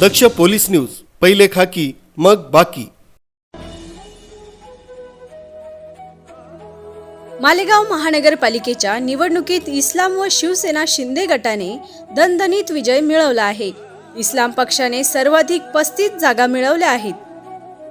दक्ष police news पहिले खाकी मग बाकी. मालेगाव महानगरपालिकेच्या निवडणुकीत इस्लाम व शिवसेना शिंदे गटाने दणदणीत विजय मिळवला आहे. इस्लाम पक्षाने सर्वाधिक पस्तीस जागा मिळवल्या आहेत.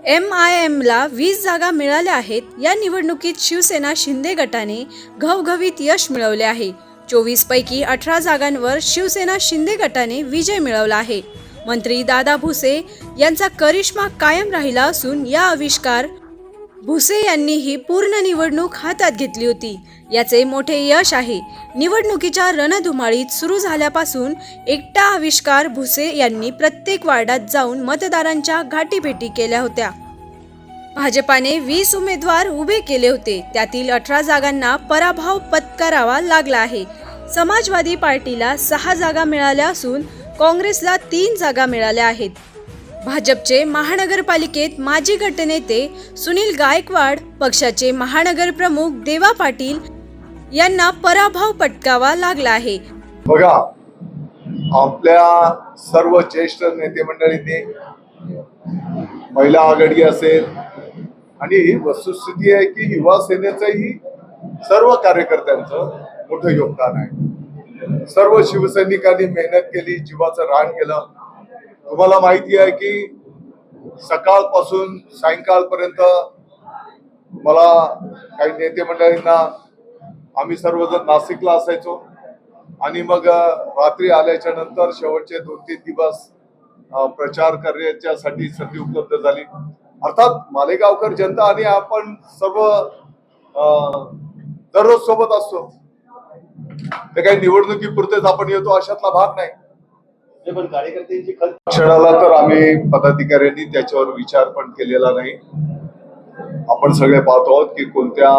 एम आय एमला वीस जागा मिळाल्या आहेत. या निवडणुकीत शिवसेना शिंदे गटाने घवघवीत यश मिळवले आहे. चोवीस पैकी अठरा जागांवर शिवसेना शिंदे गटाने विजय मिळवला आहे. मंत्री दादा भुसे यांचा करिश्मा कायम राहिला असून या आविष्कार भुसे यांनी ही पूर्ण निवडणूक हातात घेतली होती. याचे मोठे यश आहे. निवडणुकीच्या रणधुमाळीत सुरू झाल्यापासून एकटा आविष्कार भुसे यांनी प्रत्येक वार्डात जाऊन मतदारांच्या गाठीभेटी केल्या होत्या. भाजपाने वीस उमेदवार उभे केले होते. त्यातील अठरा जागांना पराभव पत्करावा लागला आहे. समाजवादी पार्टीला सहा जागा मिळाल्या असून काँग्रेसला तीन जागा मिळाल्या आहेत. भाजपचे महानगरपालिकेत माजी गटनेते सुनील गायकवाड पक्षाचे महानगर प्रमुख देवा पाटील यांना पराभव पटकावा लागला आहे. बघा आपल्या सर्व ज्येष्ठ नेते मंडळींनी महिला आघाडी असेल आणि वस्तुस्थिती आहे की युवा सेनेचंही सर्व कार्यकर्त्यांचं मोठं योगदान आहे. सर्व शिवसैनिकांनी मेहनत केली जीवाचं रान केलं. तुम्हाला माहिती आहे की सकाळपासून सायंकाळपर्यंत मला काही नेते मंडळींना आम्ही सर्वजण नाशिकला असायचो. आणि मग रात्री आल्याच्यानंतर शेवटचे दोन तीन दिवस प्रचार करण्याच्यासाठी संधी उपलब्ध झाली. अर्थात मालेगावकर जनता आणि आपण सर्व दररोज सोबत असतो. ते काही निवडणुकीपुरतेच आपण येतो अशातला भाग नाही. क्षणाला तर आम्ही पदाधिकाऱ्यांनी त्याच्यावर विचार पण केलेला नाही. आपण सगळे पाहतो आहोत की कोणत्या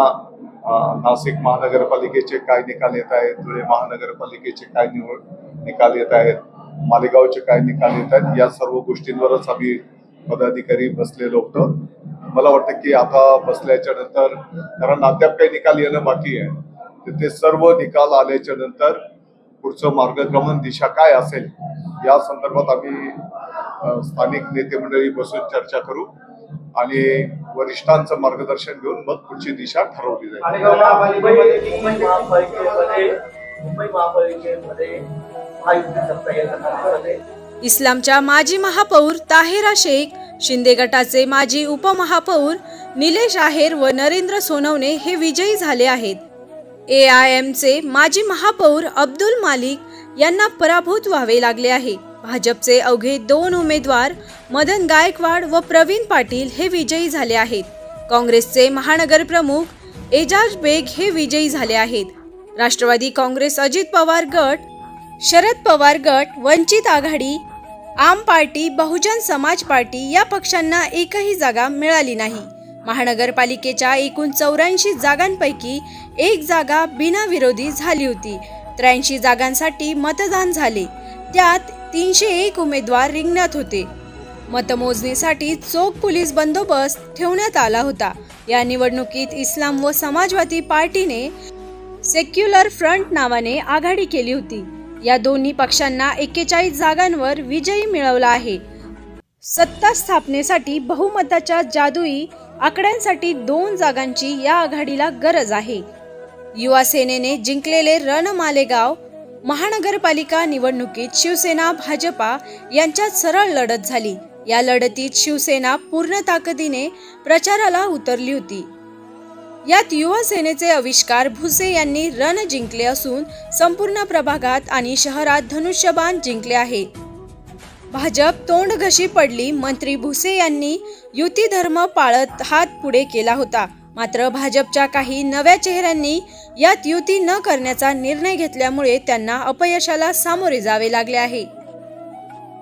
नाशिक महानगरपालिकेचे काय निकाल येत आहेत धुळे महानगरपालिकेचे काय निवड निकाल येत आहेत मालेगावचे काय निकाल येत आहेत या सर्व गोष्टींवरच आम्ही पदाधिकारी बसलेलो होतो. मला वाटतं की आता बसल्याच्या नंतर कारण अद्याप काही निकाल येणं बाकी आहे. ते सर्व निकाल आल्याच्यानंतर पुढचं मार्गक्रमण दिशा काय असेल या संदर्भात आम्ही स्थानिक नेते मंडळी बसून चर्चा करू आणि वरिष्ठांचं मार्गदर्शन घेऊन मग पुढची दिशा ठरवली जाईल. मुंबई महापालिकेमध्ये इस्लामच्या माजी महापौर ताहेरा शेख शिंदे गटाचे माजी उपमहापौर निलेश आहेर व नरेंद्र सोनवणे हे विजयी झाले आहेत. ए आय एमचे माजी महापौर अब्दुल मालिक यांना पराभूत व्हावे लागले आहे. भाजपचे अवघे दोन उमेदवार मदन गायकवाड व प्रवीण पाटील हे विजयी झाले आहेत. काँग्रेसचे महानगर प्रमुख एजाज बेग हे विजयी झाले आहेत. राष्ट्रवादी काँग्रेस अजित पवार गट शरद पवार गट वंचित आघाडी आम पार्टी बहुजन समाज पार्टी या पक्षांना एकही जागा मिळाली नाही. महानगरपालिकेच्या एकूण चौऱ्याऐंशी जागांपैकी एक जागा बिनाविरोधी झाली होती. त्र्याऐंशी जागांसाठी मतदान झाले. त्यात तीनशे एक उमेदवार रिंगणात होते. मतमोजणीसाठी चोख पोलीस बंदोबस्त ठेवण्यात आला होता. या निवडणुकीत इस्लाम व समाजवादी पार्टीने सेक्युलर फ्रंट नावाने आघाडी केली होती. या दोन्ही पक्षांना एक्केचाळीस जागांवर विजयी मिळवला आहे. सत्ता स्थापनेसाठी बहुमताच्या जादुई आकड्यांसाठी दोन जागांची या आघाडीला गरज आहे. युवा सेनेने जिंकलेले रण मालेगाव महानगरपालिका निवडणुकीत शिवसेना भाजपा यांच्यात सरळ लढत झाली. या लढतीत शिवसेना पूर्ण ताकदीने प्रचाराला उतरली होती. यात युवा सेनेचे आविष्कार भुसे यांनी रण जिंकले असून संपूर्ण प्रभागात आणि शहरात धनुष्यबाण जिंकले आहे. भाजप तोंडघशी पडली. मंत्री भुसे यांनी युती धर्म पाळत हात पुढे केला होता. मात्र भाजपच्या काही नव्या चेहऱ्यांनी यात युती न करण्याचा निर्णय घेतल्यामुळे त्यांना अपयशाला सामोरे जावे लागले आहे.